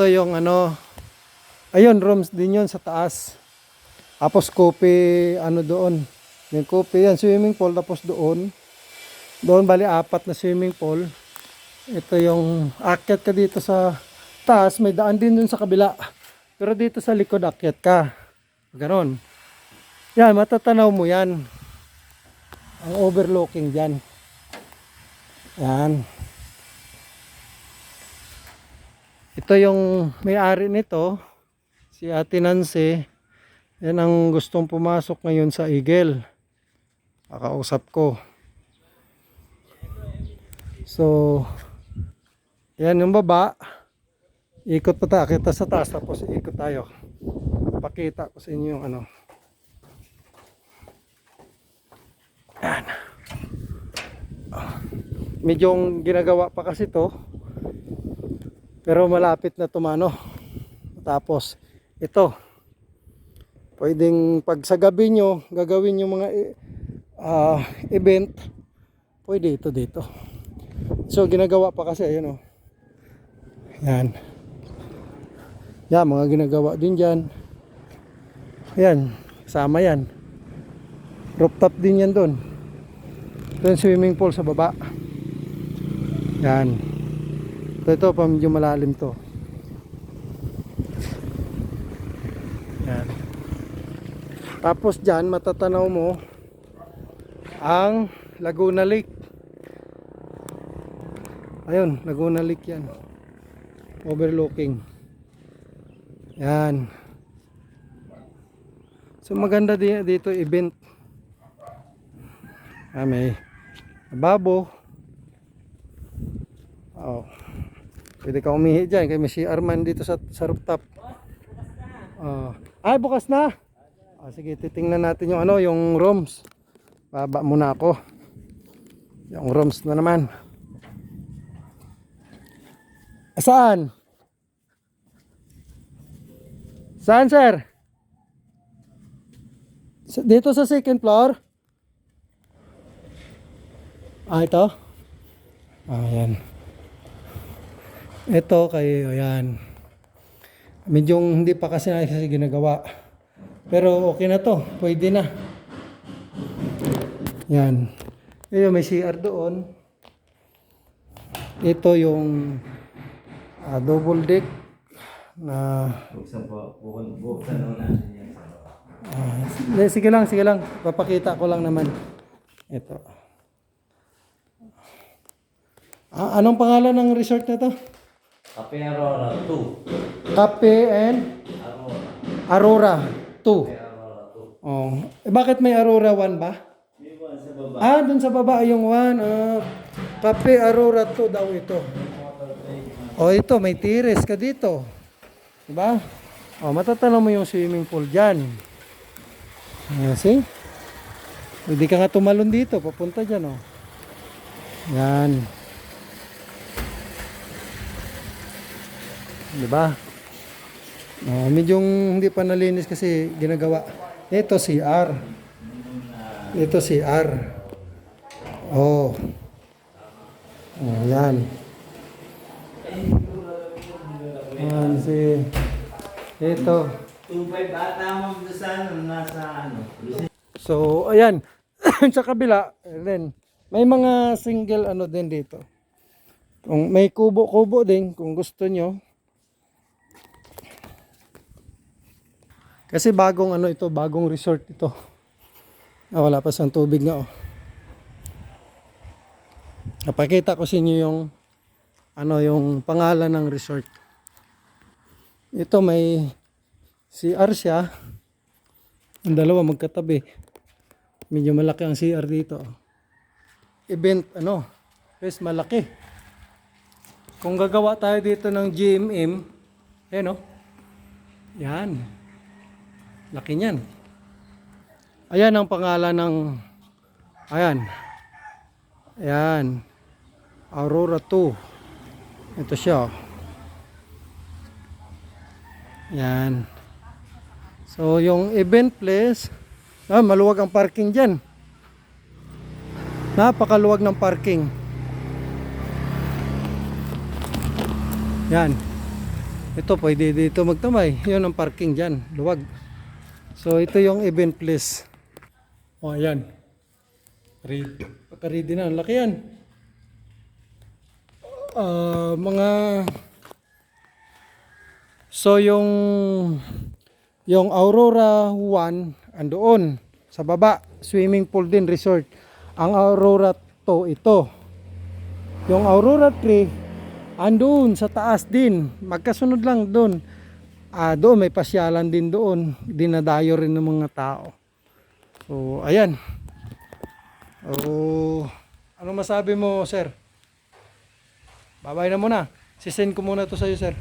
Ito yung ano, ayun, rooms din yun sa taas. Tapos kopi, ano doon. Yung kopi yan, swimming pool. Tapos doon, doon bali apat na swimming pool. Ito yung akyat ka dito sa taas, may daan din dun sa kabila. Pero dito sa likod akyat ka. Ganon. Yan, matatanaw mo yan. Ang overlooking dyan. Yan. Ito yung may-ari nito, si Ate Nancy. Yan ang gustong pumasok ngayon sa Eagle. Kakausap ko. So, yan yung baba. Ikot pa tayo. Kita sa taas tapos ikot tayo. Pakita ko sa inyo yung ano. Yan. Ah, Medyo ginagawa pa kasi to. Pero malapit na tumano. Tapos ito. Pwedeng pag sa gabi nyo gagawin yung mga ah, event. Pwede ito dito. So ginagawa pa kasi ayun oh. Yan. Yan mga ginagawa din diyan. Ayan, kasama yan. Rooftop din yan doon. Yung swimming pool sa baba. Yan. Ito, ito pa medyo malalim to. Yan. Tapos dyan, matatanaw mo ang Laguna Lake. Ayun, Laguna Lake yan. Overlooking. Yan. So maganda di- dito event. Ah, may babo. Oh. Pwede ka umihi dyan. Kaya may si Arman dito sa, sa rooftop. Oh. Ay, bukas na. Ah, sige, titingnan natin yung ano, yung rooms. Baba muna ako. Yung rooms na naman. Saan? Saan, sir? Dito sa second floor? Ah, ito? Ah, yan. Ito kay, ayan. Medyo hindi pa kasi na kasi ginagawa. Pero okay na to. Pwede na. Yan. Ito may CR doon. Ito yung ah, double deck na Buksan po, buksan, buksan na natin yan. Hindi, sige lang, sige lang. Papakita ko lang naman. Ito. Ah, anong pangalan ng resort na to? Kape Aurora 2. Cafe and Aurora. Aurora 2. Kape Aurora 2. Oh. Eh, bakit may Aurora 1 ba? May buwan sa baba. Ah, dun sa baba yung 1. Ah, Cafe Aurora 2 daw ito. Oh, ito, may tires ka dito. Diba? Oh, matatanaw mo yung swimming pool dyan. Ayan, see? Pwede ka nga tumalon dito, papunta dyan, oh. Yan. Diba? Oh, medyo hindi pa nalinis kasi ginagawa. Ito CR. Ito CR. Oh. Oh, yan. Yan si ito. 2.5 ata mo doon sa nasa. So, ayan. sa kabila, then, may mga single ano din dito. Kung may kubo-kubo din, kung gusto nyo. Kasi bagong ano ito, bagong resort ito. Ah, wala pa sang tubig nga oh. Napakita ko sa inyo yung ano yung pangalan ng resort. Ito may CR siya. Ang dalawa magkatabi. Medyo malaki ang CR dito. Event ano, is malaki. Kung gagawa tayo dito ng GMM, eh no. Yan. Laki niyan. Ayan ang pangalan ng Ayan. Ayan. Aurora 2. Ito siya. oh. Yan. So, yung event place, ah, maluwag ang parking dyan. Napakaluwag ng parking. Yan. Ito, pwede dito magtamay. Yun ang parking dyan. Luwag. So, ito yung event place. O, ayan. Ready. Pagka-ready na. Laki yan. Ah, mga... So, yung... Yung Aurora 1, andoon. Sa baba. Swimming pool din, resort. Ang Aurora 2, ito. Yung Aurora 3, andun sa taas din. Magkasunod lang doon. Ah, doon may pasyalan din doon. Dinadayo rin ng mga tao. So, ayan. Oh, ano masabi mo, sir? Babay na muna. Sisend ko muna to sa iyo, sir.